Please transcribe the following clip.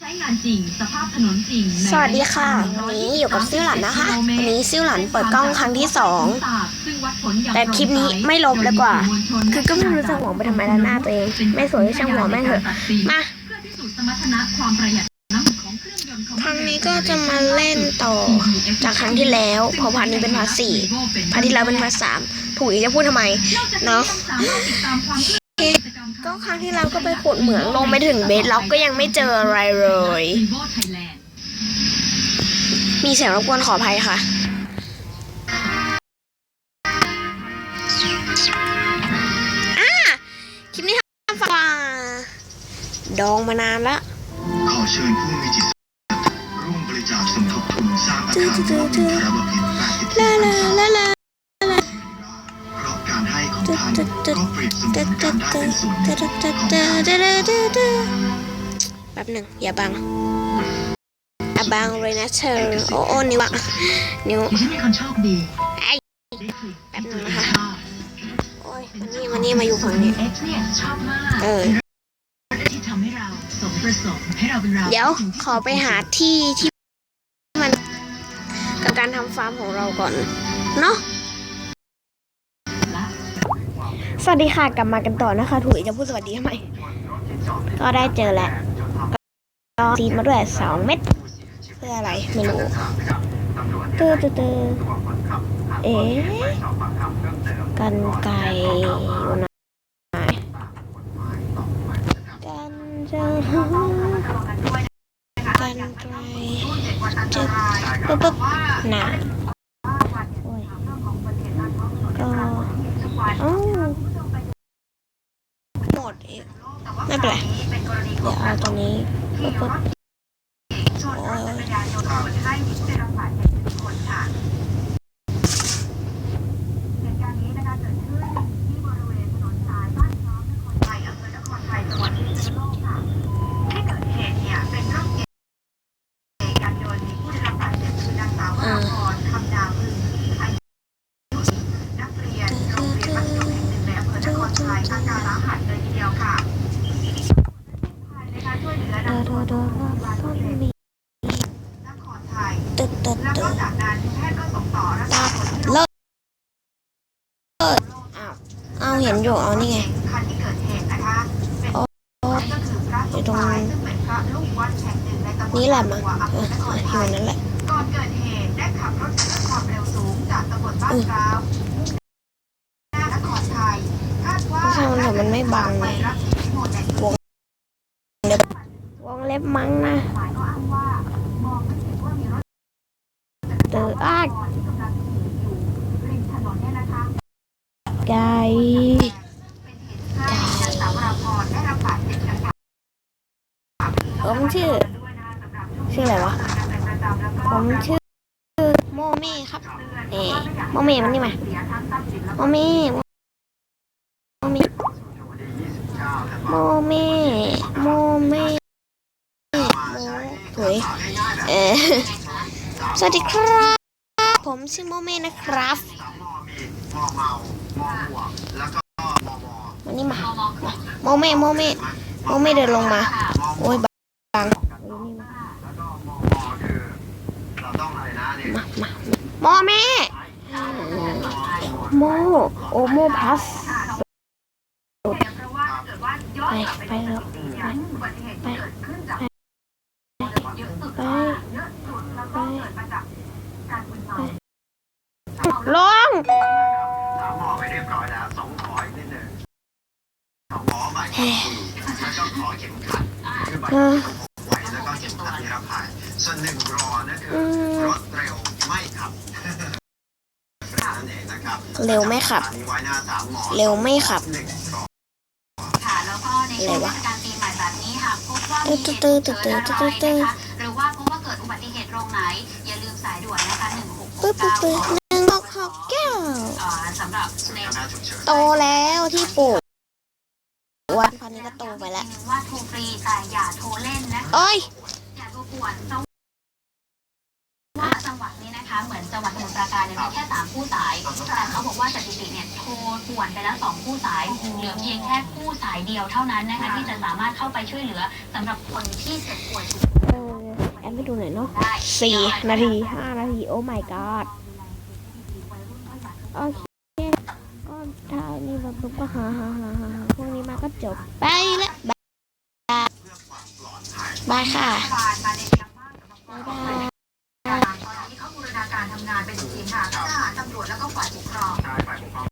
ใช้งานจริง สภาพถนนจริงในสวัสดีค่ะวันนี้อยู่กับซิ่วหลันนะคะวันนี้ซิ่วหลันเปิดกล้องครั้งที่สองซึ่งวัดผลอย่างแต่คลิปนี้ไม่ลบแล้วกว่า คือก็ไม่รู้จะหวงไปทำไมแล้วหน้าตัวเอง ไม่สวยก็ช่างหัวแม่งเถอะ มาเพื่อพิสูจน์สมรรถนะความประหยัดน้ำมันของเครื่องยนต์ครั้งนี้ก็จะมาเล่นต่อจากครั้งที่แล้วเพราะพาร์ทนี้เป็นพาร์ทสี่พาร์ทที่แล้วเป็นพาร์ทสามถูกอีกจะพูดทำไมเนาะ ก็ครั้งที่แล้วก็ไปขุดเหมืองลงไปถึงเบสล็อกก็ยังไม่เจออะไรเลย มีเสียงรบกวนขออภัยค่ะ อ่าคลิปนี้ทำฝาดองมานานแล้วขอเชิญผู้มีจิตศรัทธาร่วมบริจาคสมทบทุนสร้างอาคารวัดอินทรบพิตร80ลาลา แป๊บหนึ่งอย่าบังอย่าบังเลยนะเธอโอ้โอ้นิ้วอะนิ้วดิฉันเป็นคนโชคดีไอ้แป๊บหนึงนะคะโอ้ยมานี่มานี่มาอยู่ฝั่งนี้เอ็กซ์เนี่ยชอบมากเออที่ทำให้เราสมประสงค์ให้เราเป็นเราเดี๋ยวขอไปหาที่ที่มันกับการทำฟาร์มของเราก่อน เนาะ วัสดีค่ะกลับมากันต่อนะคะ ถุยจะพูดสวัสดีทำไมก็ได้เจอแล้วก็ซีดมาด้วยสองเม็ดเพื่ออะไรไม่รู้ตื้อตื้อตื้อเอ๊กันไก่อยู่ไหนกันจะกันไก่จะปุ๊บปุ๊บหนาโอ้ยก็เอ้าหมดอีก ไม่เป็นไร เดี๋ยวเอาตรงนี้ปุ๊บปุ๊บโอ้ยอ่าเดอเดอเดอต้นมี ตึ๊ดตึ๊ดตึ๊ดตับเลิกอ้าวเอาเห็นอยู่ เอานี่ไงโอ้ยู่ตรงนี้แหละมั้งเอออยู่นั่นแหละก่อนเกิดเหตุได้ขับรถด้วยความเร็วสูงจากตำบลบ้านพร้าวหน้านครไทยคาดว่าทำไมมันไม่บังไปเลยรับวงเล็บมั้งนะ หมายก็อ้างว่ามองไม่เห็นว่ามีรถ เต อ้าที่กำลังขี่อยู่ริมถนนเนี่ยนะคะไก่เป็นเหตุให้นางสาวราพรได้รับบาดเจ็บจากการผมชื่อด้วยชื่ออะไรวะ ผมชื่อโมเม่ครับเอ๋โมเม่มันนี่มาโมเม่โมเม่โมเม่โมเม่โมถุยเออสวัสดีครับ ผมชื่อโมเม่นะครับมอมามอหวกแล้วก็มอมอวันนี้มา โมเมโมเมโมเมเดินลงมา โอ้ยบังมอมอคือเราต้องอะไรนะเนี่ยมามาโมเมโมโอโมพัสเพราะว่าถ้าเกิดว่าย้อนกลับไปไปแล้ว ลงสามหมอไปเรียบร้อยแล้วสองหมออีกนิดหนึ่งสองหมอใหม่แล้วก็ขอเข็มขัดคือใบไว้แล้วก็เข็มขัดนิรภัยส่วนหนึ่งรอนั่นคือรถเร็วไม่ขับเร็วไม่ขับ เร็วไม่ขับค่ะแล้วก็ในช่วงเทศกาลปีใหม่แบบนี้หากพบว่ามีตุเอะไรนะคะหรือว่าพบว่าเกิดอุบัติเหตุตรงไหน อย่าลืมสายด่วนนะคะหนึ่งหกหก1 6 6 9 ตแล้วที่ปลูกวันพันนี้ก็โตไปแล้วว่าโทรฟรีแต่อย่าโทรเล่นนะคะโอ้ยอย่าโทรป่วนเพราะว่าจังหวัดนี้นะคะ เหมือนจังหวัดสมุทรปราการเนี่ยมีแค่สามผู้สาย แต่เขาบอกว่าสถิติเนี่ยโทรถูป่วนไปแล้วสองคู่สาย เหลือเพียงแค่คู่สายเดียวเท่านั้นนะคะ ที่จะสามารถเข้าไปช่วยเหลือสำหรับคนที่เจ็บป่วยฉุกเฉินเออแอดไม่ดูหน่อยเนาะสี่นาทีห้านาที โอ้ my god โอเคก็ถ้า นี่มาปุ๊บก็หาหาหาหาหาพวกนี้มาก็จบ ไปละบายบายค่ะรัฐบาลมาในนามบ้านกับบ๊ายน้องบายๆตอนนี้เขาบูรณาการทำงานเป็นทีมค่ะทหารตำรวจแล้วก็ฝ่ายปกครองชายฝ่ายปกครอง